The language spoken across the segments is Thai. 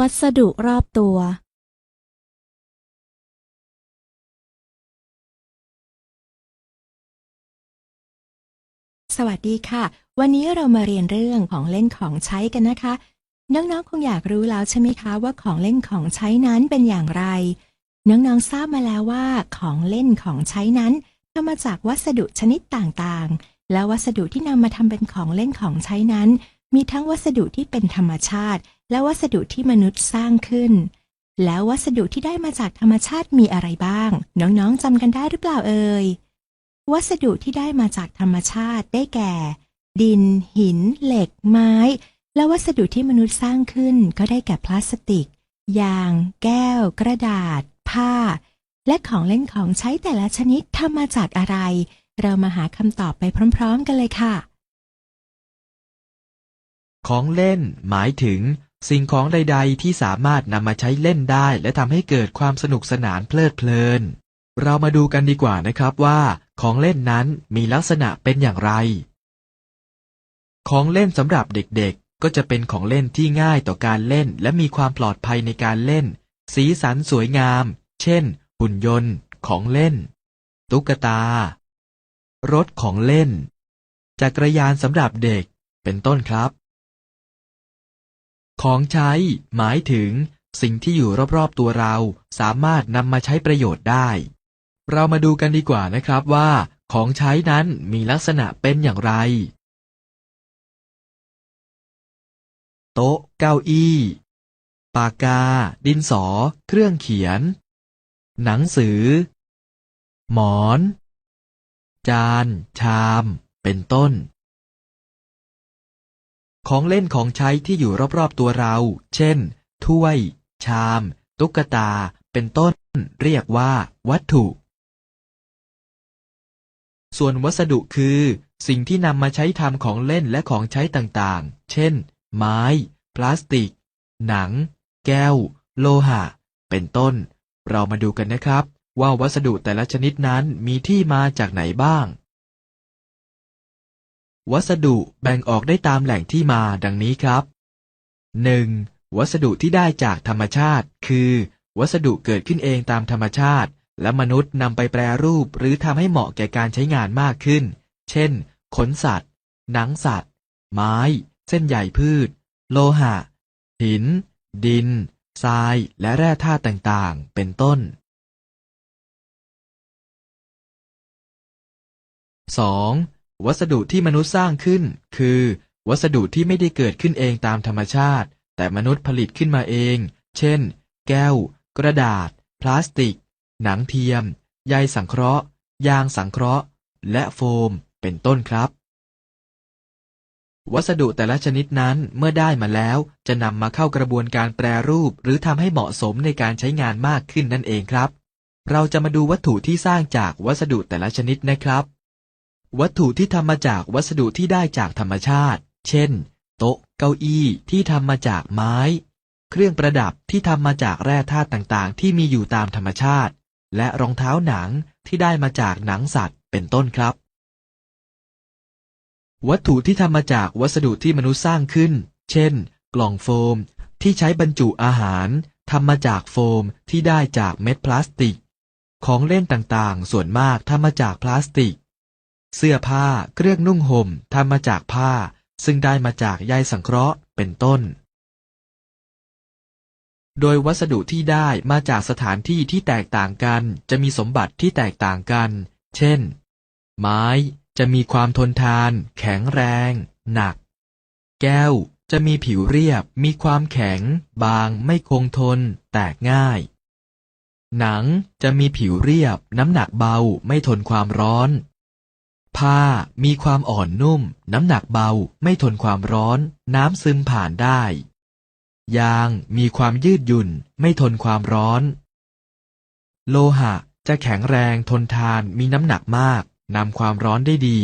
วัสดุรอบตัวสวัสดีค่ะ วันนี้เรามาเรียนเรื่องของเล่นของใช้กันนะคะ น้องๆคงอยากรู้แล้วใช่ไหมคะว่าของเล่นของใช้นั้นเป็นอย่างไร น้องๆทราบมาแล้วว่า ของเล่นของใช้นั้นทำมาจากวัสดุชนิดต่างๆ และวัสดุที่นำมาทำเป็นของเล่นของใช้นั้น มีทั้งวัสดุที่เป็นธรรมชาติ และวัสดุที่มนุษย์สร้างขึ้น แล้ววัสดุที่ได้มาจากธรรมชาติมีอะไรบ้าง น้องๆจำกันได้หรือเปล่าเอ่ยวัสดุที่ได้มาจากธรรมชาติได้แก่ ดิน หิน เหล็ก ไม้ และวัสดุที่มนุษย์สร้างขึ้นก็ได้แก่พลาสติก ยาง แก้ว กระดาษ ผ้า และของเล่นของใช้แต่ละชนิดทำมาจากอะไร เรามาหาคำตอบไปพร้อม ๆ กันเลยค่ะ ของเล่น หมายถึง สิ่งของใด ๆ ที่สามารถนำมาใช้เล่นได้ และทำให้เกิดความสนุกสนานเพลิดเพลิน เรามาดูกันดีกว่านะครับว่า ของเล่นนั้นมีลักษณะเป็นอย่างไร ของเล่นสำหรับเด็กๆ ก็จะเป็นของเล่นที่ง่ายต่อการเล่น และมีความปลอดภัยในการเล่น สีสันสวยงาม เช่น หุ่นยนต์ ของเล่น ตุ๊กตา รถของเล่น จักรยานสำหรับเด็ก เป็นต้นครับ ของใช้ หมายถึง สิ่งที่อยู่รอบๆตัวเรา สามารถนำมาใช้ประโยชน์ได้ เรามาดูกันดีกว่านะครับว่า ของใช้นั้นมีลักษณะเป็นอย่างไร โต๊ะ เก้าอี้ ปากกา ดินสอ เครื่องเขียน หนังสือ หมอน จาน ชาม เป็นต้น ของเล่นของใช้ที่อยู่รอบๆตัวเรา เช่น ถ้วย ชาม ตุ๊กตา เป็นต้น เรียกว่า วัตถุ ส่วนวัสดุคือ สิ่งที่นำมาใช้ทำของเล่นและของใช้ต่างๆ เช่น ไม้ พลาสติก หนัง แก้ว โลหะ เป็นต้น เรามาดูกันนะครับ ว่าวัสดุแต่ละชนิดนั้นมีที่มาจากไหนบ้าง วัสดุแบ่งออกได้ตามแหล่งที่มาดังนี้ครับ 1. วัสดุที่ได้จากธรรมชาติ คือ วัสดุเกิดขึ้นเองตามธรรมชาติ และมนุษย์นำไปแปรรูปหรือทำให้เหมาะแก่การใช้งานมากขึ้น เช่น ขนสัตว์ หนังสัตว์ ไม้ เส้นใยพืช โลหะ หิน ดิน ทราย และแร่ธาตุต่างๆ เป็นต้น 2. วัสดุที่มนุษย์สร้างขึ้น คือ วัสดุที่ไม่ได้เกิดขึ้นเองตามธรรมชาติ แต่มนุษย์ผลิตขึ้นมาเอง เช่น แก้ว กระดาษ พลาสติก หนังเทียม ใยสังเคราะห์ ยางสังเคราะห์ และโฟม เป็นต้นครับ วัสดุแต่ละชนิดนั้นเมื่อได้มาแล้ว จะนำมาเข้ากระบวนการแปรรูป หรือทำให้เหมาะสมในการใช้งานมากขึ้นนั่นเองครับ เราจะมาดูวัตถุที่สร้างจากวัสดุแต่ละชนิดนะครับ วัตถุที่ทำมาจากวัสดุที่ได้จากธรรมชาติ เช่น โต๊ะ เก้าอี้ที่ทำมาจากไม้ เครื่องประดับที่ทำมาจากแร่ธาตุต่างๆ ที่มีอยู่ตามธรรมชาติ และรองเท้าหนังที่ได้มาจากหนังสัตว์ เป็นต้นครับ วัตถุที่ทำมาจากวัสดุที่มนุษย์สร้างขึ้น เช่น กล่องโฟม ที่ใช้บรรจุอาหารทำมาจากโฟมที่ได้จากเม็ดพลาสติก ของเล่นต่างๆ ส่วนมากทำมาจากพลาสติก เสื้อผ้าเครื่องนุ่งห่มทำมาจากผ้า ซึ่งได้มาจากใยสังเคราะห์เป็นต้น โดยวัสดุที่ได้มาจากสถานที่ที่แตกต่างกัน จะมีสมบัติที่แตกต่างกัน เช่น ไม้จะมีความทนทาน แข็งแรง หนัก แก้วจะมีผิวเรียบ มีความแข็ง บาง ไม่คงทน แตกง่าย หนังจะมีผิวเรียบ น้ำหนักเบา ไม่ทนความร้อน ผ้ามีความอ่อนนุ่ม น้ำหนักเบา ไม่ทนความร้อน น้ำซึมผ่านได้ ยางมีความยืดหยุ่น ไม่ทนความร้อน โลหะจะแข็งแรงทนทานมีน้ำหนักมาก นำความร้อนได้ดี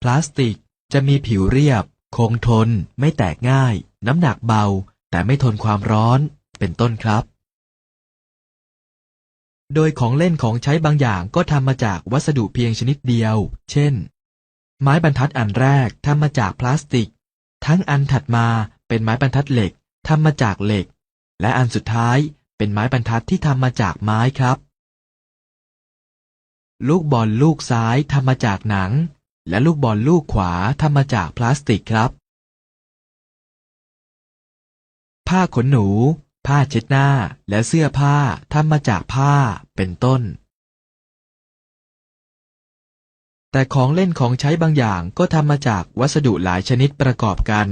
พลาสติกจะมีผิวเรียบ คงทน ไม่แตกง่าย น้ำหนักเบา แต่ไม่ทนความร้อน เป็นต้นครับ โดยของเล่นของใช้บางอย่างก็ทำมาจากวัสดุเพียงชนิดเดียว เช่น ไม้บรรทัดอันแรกทำมาจากพลาสติก ทั้งอันถัดมาเป็นไม้บรรทัดเหล็กทำมาจากเหล็ก และอันสุดท้ายเป็นไม้บรรทัดที่ทำมาจากไม้ครับ ลูกบอลลูกซ้ายทำมาจากหนัง และลูกบอลลูกขวาทำมาจากพลาสติกครับ ผ้าขนหนู ผ้าเช็ดหน้า และเสื้อผ้าทำมาจากผ้า เป็นต้น แต่ของเล่นของใช้บางอย่างก็ทำมาจากวัสดุหลายชนิดประกอบกัน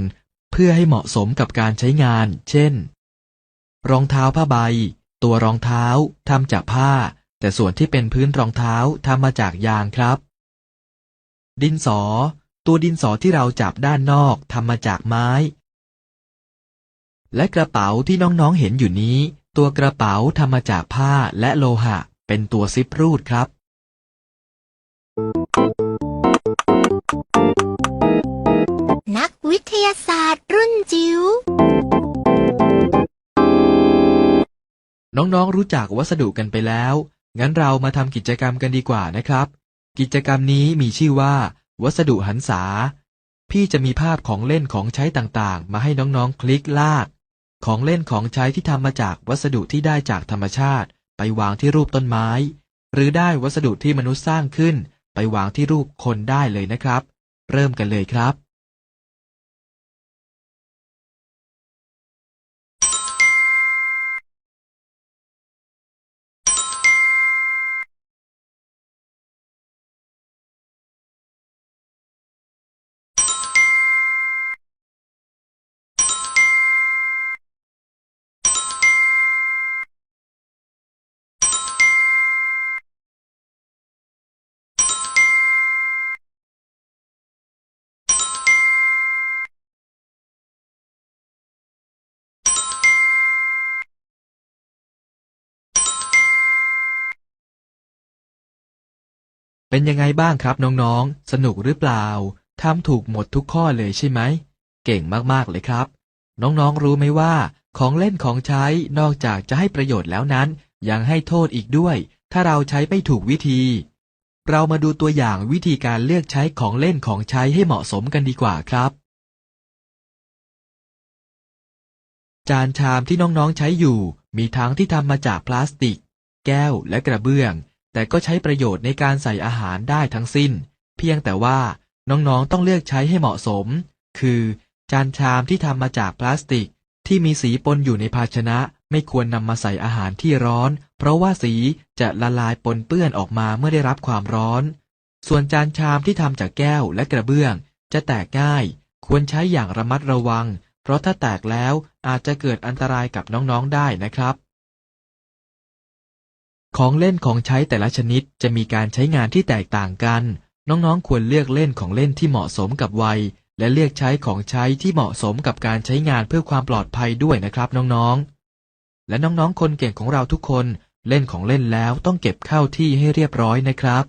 เพื่อให้เหมาะสมกับการใช้งาน เช่น รองเท้าผ้าใบ ตัวรองเท้าทำจากผ้า แต่ส่วนที่เป็นพื้นรองเท้าทำมาจากยางครับ ดินสอ ตัวดินสอที่เราจับด้านนอกทำมาจากไม้ และกระเป๋าที่น้องๆเห็นอยู่นี้ ตัวกระเป๋าทำมาจากผ้าและโลหะ เป็นตัวซิปรูดครับ นักวิทยาศาสตร์รุ่นจิ๋วน้องๆรู้จักวัสดุกันไปแล้ว งั้นเรามาทำกิจกรรมกันดีกว่านะครับ กิจกรรมนี้มีชื่อว่า วัสดุหันษา พี่จะมีภาพของเล่นของใช้ต่างๆ มาให้น้องๆ คลิกลาก ของเล่นของใช้ที่ทำมาจากวัสดุที่ได้จากธรรมชาติ ไปวางที่รูปต้นไม้ หรือได้วัสดุที่มนุษย์สร้างขึ้น ไปวางที่รูปคนได้เลยนะครับ เริ่มกันเลยครับ เป็นยังไงบ้างครับน้องๆ สนุกหรือเปล่า ทำถูกหมดทุกข้อเลยใช่ไหม เก่งมากๆเลยครับ น้องๆ รู้ไหมว่า ของเล่นของใช้นอกจากจะให้ประโยชน์แล้วนั้น ยังให้โทษอีกด้วย ถ้าเราใช้ไม่ถูกวิธี เรามาดูตัวอย่างวิธีการเลือกใช้ของเล่นของใช้ให้เหมาะสมกันดีกว่าครับ จานชามที่น้องๆ ใช้อยู่ มีทั้งที่ทำมาจากพลาสติก แก้วและกระเบื้อง แต่ก็ใช้ประโยชน์ในการใส่อาหารได้ทั้งสิ้น เพียงแต่ว่าน้องๆต้องเลือกใช้ให้เหมาะสม คือ จานชามที่ทำมาจากพลาสติก ที่มีสีปนอยู่ในภาชนะไม่ควรนำมาใส่อาหารที่ร้อน เพราะว่าสีจะละลายปนเปื้อนออกมาเมื่อได้รับความร้อน ส่วนจานชามที่ทำจากแก้วและกระเบื้อง จะแตกง่าย ควรใช้อย่างระมัดระวัง เพราะถ้าแตกแล้วอาจจะเกิดอันตรายกับน้องๆได้นะครับ ของเล่นของใช้แต่ละชนิดจะมีการใช้งานที่แตกต่างกัน น้องๆ ควรเลือกเล่นของเล่นที่เหมาะสมกับวัย และเลือกใช้ของใช้ที่เหมาะสมกับการใช้งานเพื่อความปลอดภัยด้วยนะครับน้องๆ และน้องๆ คนเก่งของเราทุกคน เล่นของเล่นแล้วต้องเก็บเข้าที่ให้เรียบร้อยนะครับ